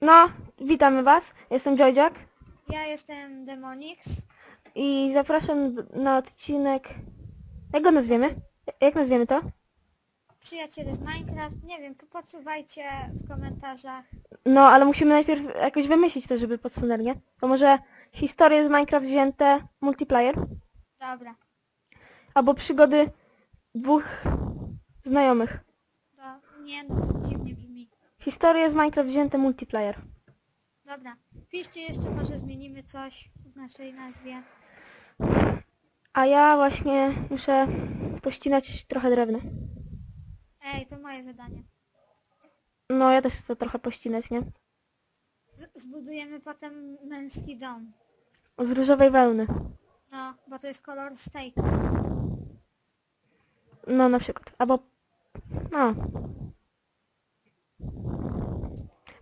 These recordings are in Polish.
No, witamy Was. Jestem Joyjack Ja jestem Demonix. i zapraszam d- na odcinek... Jak go nazwiemy? Jak nazwiemy to? Przyjaciele z Minecraft. Nie wiem, po- podsuwajcie w komentarzach. No, ale musimy najpierw jakoś wymyślić to, żeby podsunęli, nie? To może historie z Minecraft wzięte multiplayer? Dobra. Albo przygody dwóch znajomych. To nie no, to. Historie z Minecraft wzięte multiplayer. Dobra. Piszcie jeszcze, może zmienimy coś w naszej nazwie. A ja właśnie muszę pościnać trochę drewna. Ej, to moje zadanie. No, ja też chcę trochę pościnać, nie? Z zbudujemy potem męski dom. Z różowej wełny. No, bo to jest kolor steak. No, na przykład. Albo... No.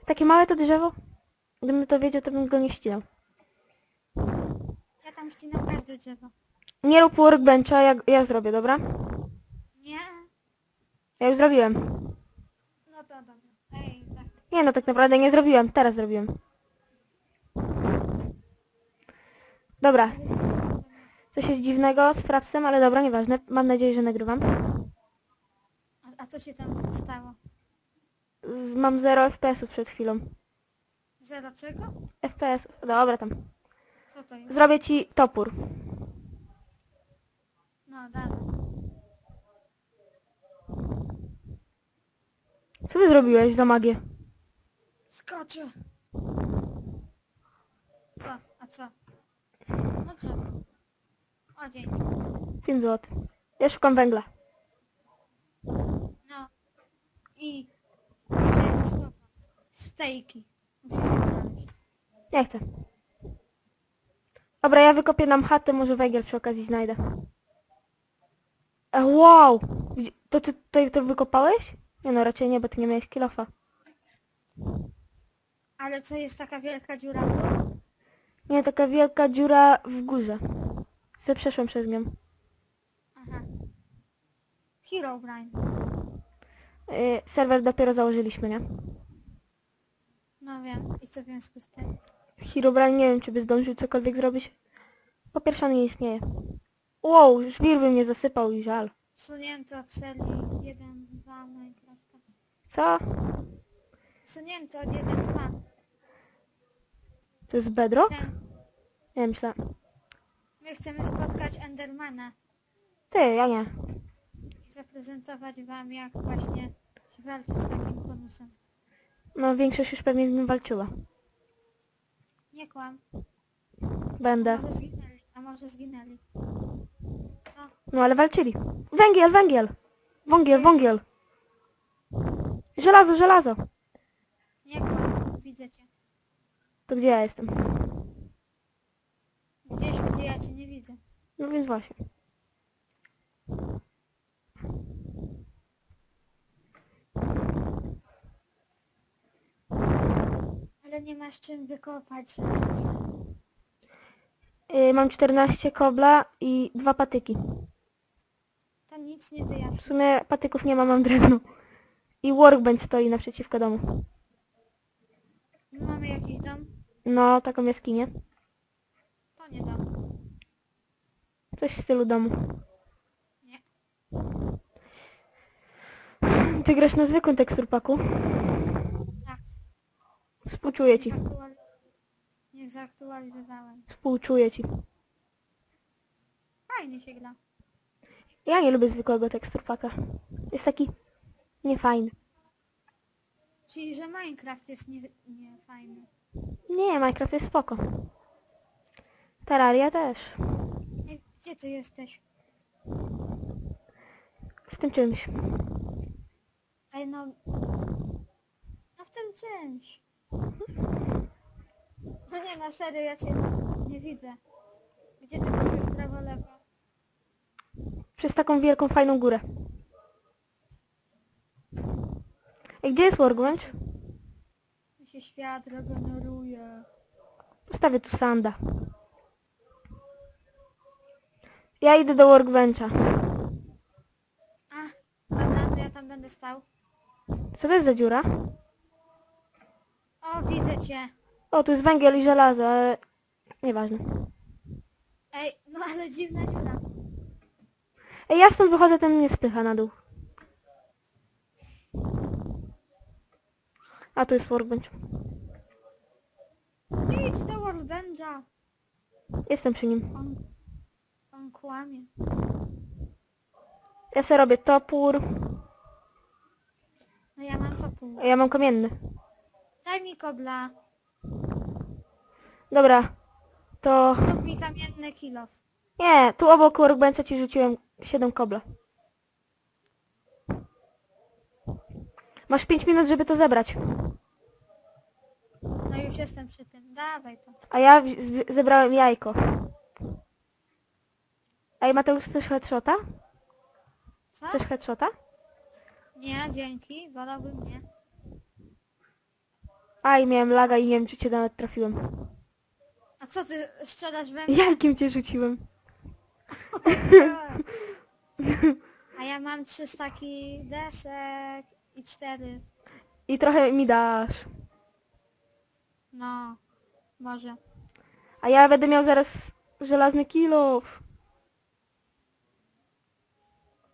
Takie małe to drzewo? Gdybym to wiedział, to bym go nie ścinał. Ja tam ścinam każde drzewo. Nie rób workbencha, ja, ja zrobię, dobra? Nie? Ja już zrobiłem. No to dobra. Ej, tak. Nie no, tak naprawdę nie zrobiłem. Teraz zrobiłem. Dobra. Coś jest dziwnego z frapsem, ale dobra, nieważne. Mam nadzieję, że nagrywam. A, a co się tam stało? Mam 0 FPS-ów przed chwilą. Zero czego? FPS, dobra tam. Co to jest? Zrobię ci topór. No, dobra. Co ty zrobiłeś za magię? Skoczę. Co? A co? No co? O dzień. 5 zł. Ja szukam węgla. No. I jeszcze jedno słowo. Muszę się znaleźć. Nie chcę. Dobra, ja wykopię nam chatę, może węgiel przy okazji znajdę. E, wow! Gdzie- To ty to, to wykopałeś? Nie no, raczej nie, bo ty nie miałeś kilofa. Ale co jest taka wielka dziura dół? Nie, taka wielka dziura w górze. Se przeszłem przez nią. Aha. Herobrine. Yy, serwer dopiero założyliśmy, nie? No wiem. I co w związku z tym? Herobrine nie wiem, czy by zdążył cokolwiek zrobić. Po pierwsze, on nie istnieje. Wow, żwir by mnie zasypał i żal. Sunięto od serii 1, 2 Minecrafta. Co? Sunięto od 1, 2. To jest bedrock? Chcę, Nie myślę. my chcemy spotkać Endermana Ty, ja nie. i zaprezentować wam jak właśnie się walczy z takim konusem. No, większość już pewnie z nim walczyła. Nie kłam. Będę. Może zginęli, a może zginęli. Co? No, ale walczyli. Węgiel, węgiel! Wągiel, wągiel! Żelazo, żelazo! Nie kłam, widzę cię. To gdzie ja jestem? Gdzieś, gdzie ja cię nie widzę. No więc właśnie. Ale nie masz czym wykopać żelaza. Yy, mam 14 kobla i dwa patyki. To nic nie W wyjaśni. sumie patyków nie mam, mam drewno. I workbench stoi naprzeciwko domu. My mamy jakiś dom? No, taką jaskinię. To nie dom. Coś w stylu domu. Nie. Ty grasz na zwykłym teksturpaku? Współczuję ci. nie zaktualizowałem. Współczuję ci. Fajnie się gra. Ja nie lubię zwykłego teksturpaka. Jest taki niefajny. Czyli, że Minecraft jest nie, nie fajny. Nie, Minecraft jest spoko. Terraria też. Ej, gdzie ty jesteś? Z tym czymś. Ej, no... No w tym czymś. No nie, na serio, ja cię nie widzę. Gdzie ty poszłeś w prawo, lewo? Przez taką wielką, fajną górę. Ej, gdzie jest workbench? Mi się świat regeneruje. Postawię tu sanda. Ja idę do workbencha. A, dobra, to ja tam będę stał. Co to jest za dziura? O, Widzę cię. O, tu jest węgiel i żelazo, ale... Nieważne. Ej, no ale dziwna dziura. Ej, ja stąd wychodzę, ten mnie spycha na dół. A, tu jest workbench. Idź do Workbencha. Jestem przy nim. On, on kłamie. Ja sobie robię topór. No ja mam to pół. a Ja mam kamienny. Daj mi kobla. Dobra. To... Zrób mi kamienny kilof. Nie, tu obok workbencha ci rzuciłem 7 kobla. Masz 5 minut, żeby to zebrać. No już jestem przy tym. Dawaj to. A ja zebrałem jajko. Ej, Mateusz, chcesz headshota? Co? Chcesz headshota? Nie, dzięki. Wolałbym nie. Aj, miałem laga i nie wiem, czy cię nawet trafiłem. A co ty strzelasz we mnie? Jajkiem cię rzuciłem. A ja mam trzy staki desek i cztery. I trochę mi dasz. No, może. A ja będę miał zaraz żelazny kilo.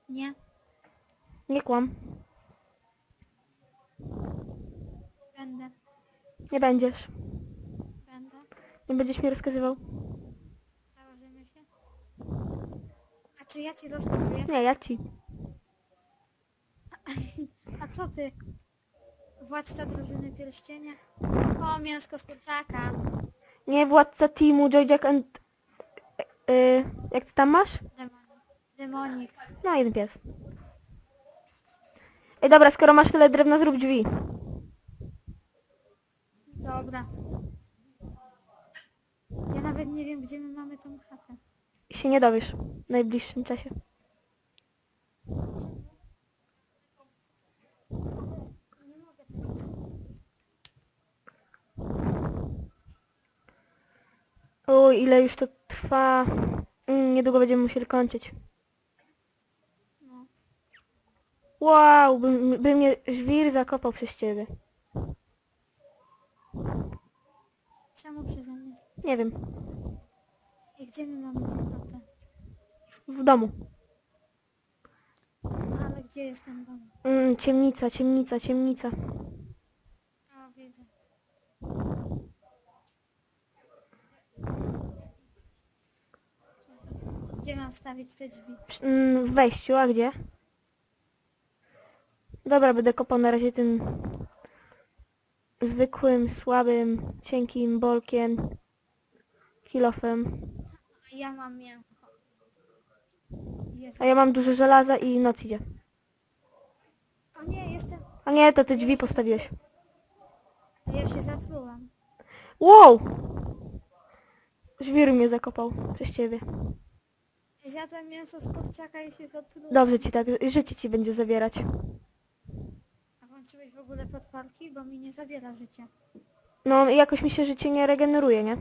Nie, Nie kłam. będę, Nie będziesz. będę. Nie będziesz mi rozkazywał. Założymy się. A czy ja ci rozkazuję? Nie, ja ci. A co ty? Władca drużyny pierścienia? O, mięsko z kurczaka. Nie, władca teamu Joyjack and... Yy, jak ty tam masz? Demonik. Demonix. No, jeden pies. Ej, dobra, skoro masz tyle drewna, zrób drzwi. Dobra. Ja nawet nie wiem, gdzie my mamy tą chatę. Się nie dowiesz w najbliższym czasie. Nie mogę teraz. Oj, ile już to trwa. Mm, niedługo będziemy musieli kończyć. No. Wow, by, by mnie żwir zakopał przez ciebie. Czemu przeze mnie? Nie wiem, I gdzie my mamy tą chatę? w domu. Ale gdzie jest ten dom? Mm, ciemnica, ciemnica, ciemnica. O, widzę. Gdzie mam wstawić te drzwi? Mm, w wejściu, a gdzie? Dobra, będę kopał na razie tym zwykłym, słabym, cienkim bolkiem, kilofem. A ja mam mięcho. Jest. A ja mam dużo żelaza i noc idzie. O nie, jestem... A nie, to ty drzwi postawiłeś. A ja się zatrułam. Wow! Żwir mnie zakopał przez ciebie. Zjadłem mięso z kurczaka i się zatrułam. Dobrze ci tak, życie ci będzie zawierać. Włączyłeś w ogóle potworki? Bo mi nie zabiera życia. No jakoś mi się życie nie regeneruje, nie?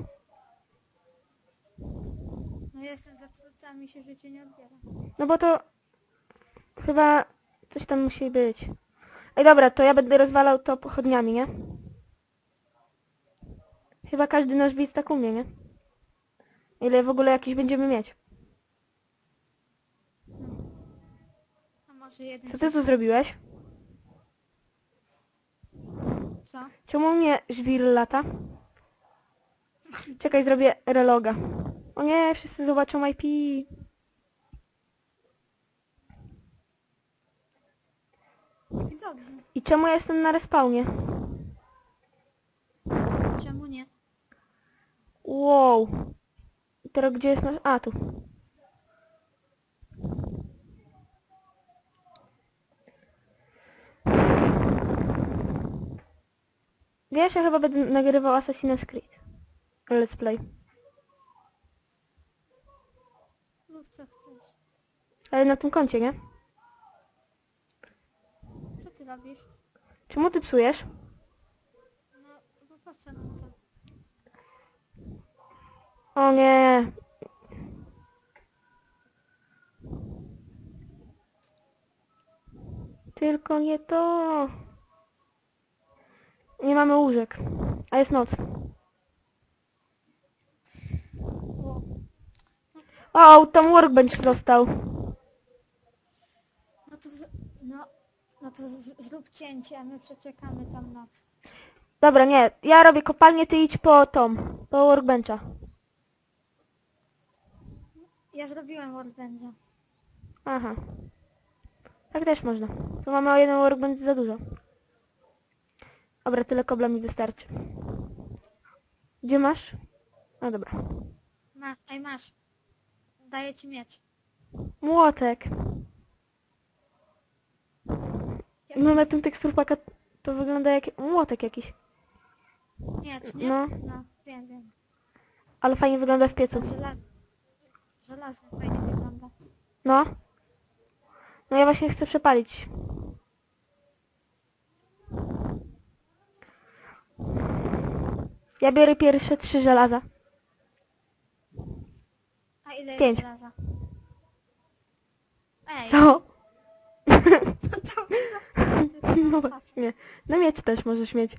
No jestem zatruta, a mi się życie nie odbiera. No bo to chyba coś tam musi być. Ej dobra, to ja będę rozwalał to pochodniami, nie? Chyba każdy nasz widz tak umie, nie? Ile w ogóle jakiś będziemy mieć? A może jeden... Co ty tu zrobiłeś? Co? Czemu mnie żwir lata? Czekaj, zrobię reloga. O nie, wszyscy zobaczą IP. I dobrze. I czemu ja jestem na respawnie? Czemu nie? Wow. I teraz gdzie jest nasz... A, tu. Wiesz, ja chyba będę nagrywał Assassin's Creed. Let's play. Lub co chcesz. Ale na tym koncie, nie? Co ty robisz? Czemu ty psujesz? No, bo nam to? O nie. Tylko nie to. Nie mamy łóżek. A jest noc. O, tam workbench został. no to, z- no, no to z- zrób cięcie, a my przeczekamy tam noc. Dobra, nie. Ja robię kopalnię, ty idź po tom. Po workbencha. Ja zrobiłem workbencha. Aha. Tak też można. Tu mamy o jeden workbench za dużo. Dobra, tyle kobla mi wystarczy. Gdzie masz? No dobra. Ma, ej masz. Daję ci miecz. Młotek. No na tym teksturpaka to wygląda jak młotek jakiś. Miecz, nie? No. No, wiem, wiem. Ale fajnie wygląda w piecu. Żelaz... Żelazny fajnie wygląda. No. No ja właśnie chcę przepalić. Ja biorę pierwsze trzy żelaza. A ile Pięć. jest żelaza? Ej, O! to mi No właśnie. No miecz też możesz mieć.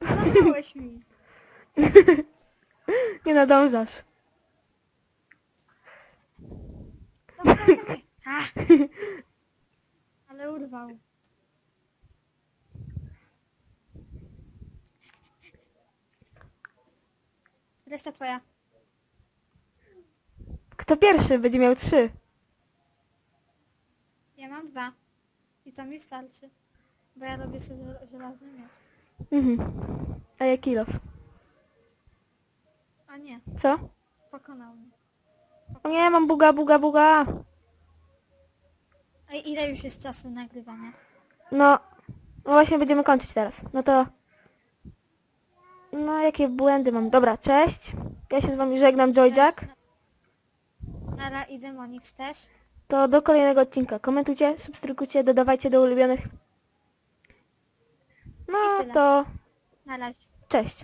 Zabrałeś mi. Nie nadążasz. Dawaj, dawaj, dawaj. Ale urwał. Reszta twoja. Kto pierwszy będzie miał trzy? Ja mam dwa. I to mi starczy. Bo ja robię sobie żel- żelazny miecz. Mhm. A ja kilof. A nie, Co? pokonał mnie. O nie, mam buga, buga, buga. Ej, ile już jest czasu nagrywania? No, no właśnie będziemy kończyć teraz. No to... No, jakie błędy mam. Dobra, cześć. Ja się z wami żegnam, Joyjack. Nara i Demonix też. To do kolejnego odcinka. Komentujcie, subskrybujcie, dodawajcie do ulubionych. I No tyle. to Na razie. cześć.